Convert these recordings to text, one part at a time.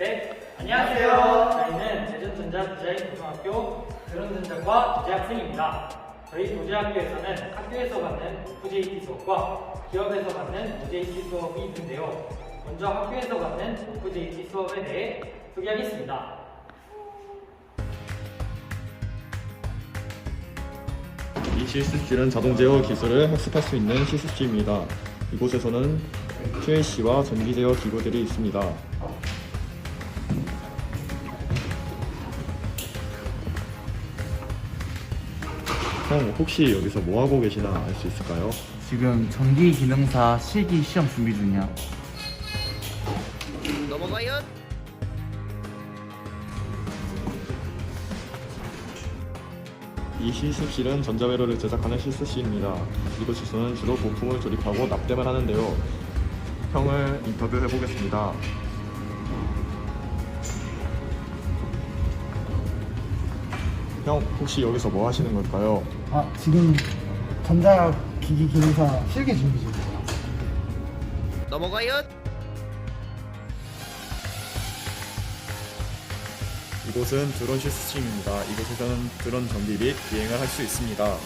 셋. 안녕하세요. 저희는 대전전자 디자인 고등학교 드론전자과 도제학생입니다. 저희 도제학교에서는 학교에서 받는 OJT 수업과 기업에서 받는 OJT 수업이 있는데요. 먼저 학교에서 받는 OJT 수업에 대해 소개하겠습니다. 이 실습실은 자동 제어 기술을 학습할 수 있는 실습실입니다. 이곳에서는 QAC와 전기 제어 기구들이 있습니다. 형 혹시 여기서 뭐 하고 계시나 알 수 있을까요? 지금 전기 기능사 실기 시험 준비 중이야. 넘어가요. 이 실습실은 전자회로를 제작하는 실습실입니다. 이곳에서는 주로 부품을 조립하고 납땜을 하는데요. 형을 인터뷰해 보겠습니다. 형 혹시 여기서 뭐 하시는 걸까요? 아 지금 전자기기 기능사 실기 준비 중이에요. 넘어가요. 이곳은 드론 실습실입니다. 이곳에서는 드론 정비 및 비행을 할 수 있습니다.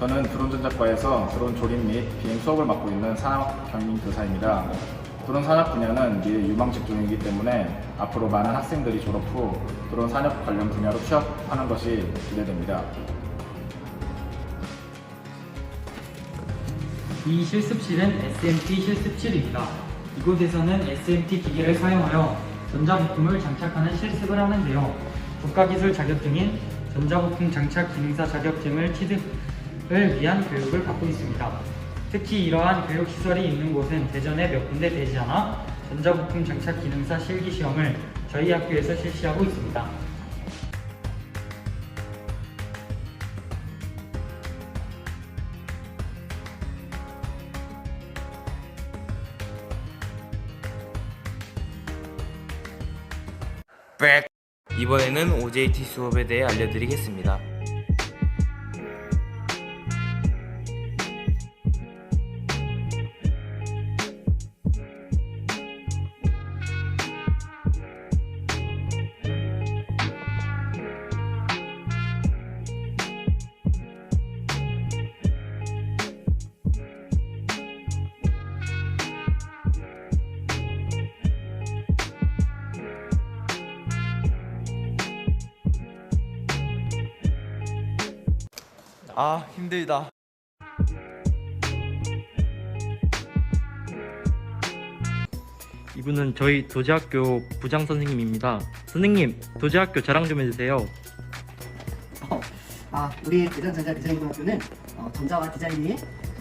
저는 드론전자과에서 드론 조립 및 비행 수업을 맡고 있는 산업경민교사입니다. 드론 산업 분야는 미래 유망 직종이기 때문에 앞으로 많은 학생들이 졸업 후 드론 산업 관련 분야로 취업하는 것이 기대됩니다. 이 실습실은 SMT 실습실입니다. 이곳에서는 SMT 기기를 사용하여 전자부품을 장착하는 실습을 하는데요. 국가기술 자격증인 전자부품 장착 기능사 자격증을 취득을 위한 교육을 받고 있습니다. 특히 이러한 교육시설이 있는 곳은 대전에 몇 군데 되지 않아 전자부품 장착 기능사 실기 시험을 저희 학교에서 실시하고 있습니다. 이번에는 OJT 수업에 대해 알려드리겠습니다. 아 힘들다. 이분은 저희 도제학교 부장 선생님입니다. 선생님, 도제학교 자랑 좀 해주세요. 아 우리 대전전자 디자인고등학교는 어, 전자와 디자인이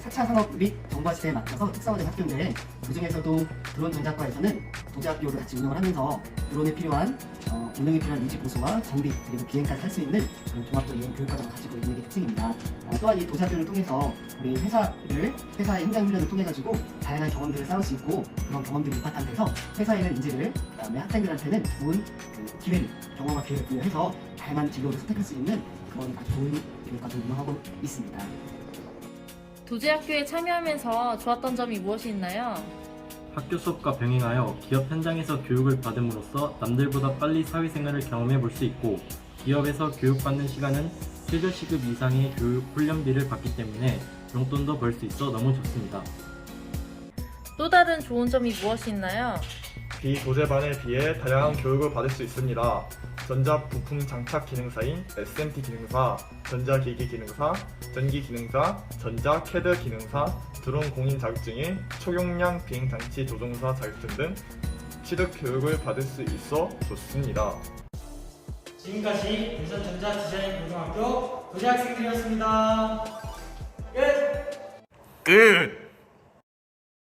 4차 산업 및 정보화 시대에 맞춰서 특성화된 학교인데 그 중에서도 드론 전자과에서는 도제학교를 같이 운영을 하면서 드론에 필요한 어, 운영에 필요한 인지 보수와 정비 그리고 비행까지 할 수 있는 그런 종합적인 교육 과정을 가지고 있는 게 특징입니다. 어, 또한 이 도제학교를 통해서 우리 회사를 회사의 현장 훈련을 통해 가지고 다양한 경험들을 쌓을 수 있고 그런 경험들이 바탕돼서 회사에 있는 인재를 그다음에 학생들한테는 좋은 그 기회를 경험과 기회를 부여해서 다양한 진로를 선택할 수 있는 그런 좋은 교육 과정을 운영하고 있습니다. 도제학교에 참여하면서 좋았던 점이 무엇이 있나요? 학교 수업과 병행하여 기업 현장에서 교육을 받음으로써 남들보다 빨리 사회생활을 경험해 볼 수 있고 기업에서 교육받는 시간은 최저 시급 이상의 교육 훈련비를 받기 때문에 용돈도 벌 수 있어 너무 좋습니다. 또 다른 좋은 점이 무엇이 있나요? 비도제반에 비해 다양한 교육을 받을 수 있습니다. 전자 부품 장착 기능사인 SMT 기능사, 전자기기 기능사, 전기 기능사, 전자 캐드 기능사, 드론 공인 자격증인 초용량 비행 장치 조종사 자격증 등 취득 교육을 받을 수 있어 좋습니다. 지금까지 대전전자 디자인 고등학교 도제학생들이었습니다. 끝! 끝!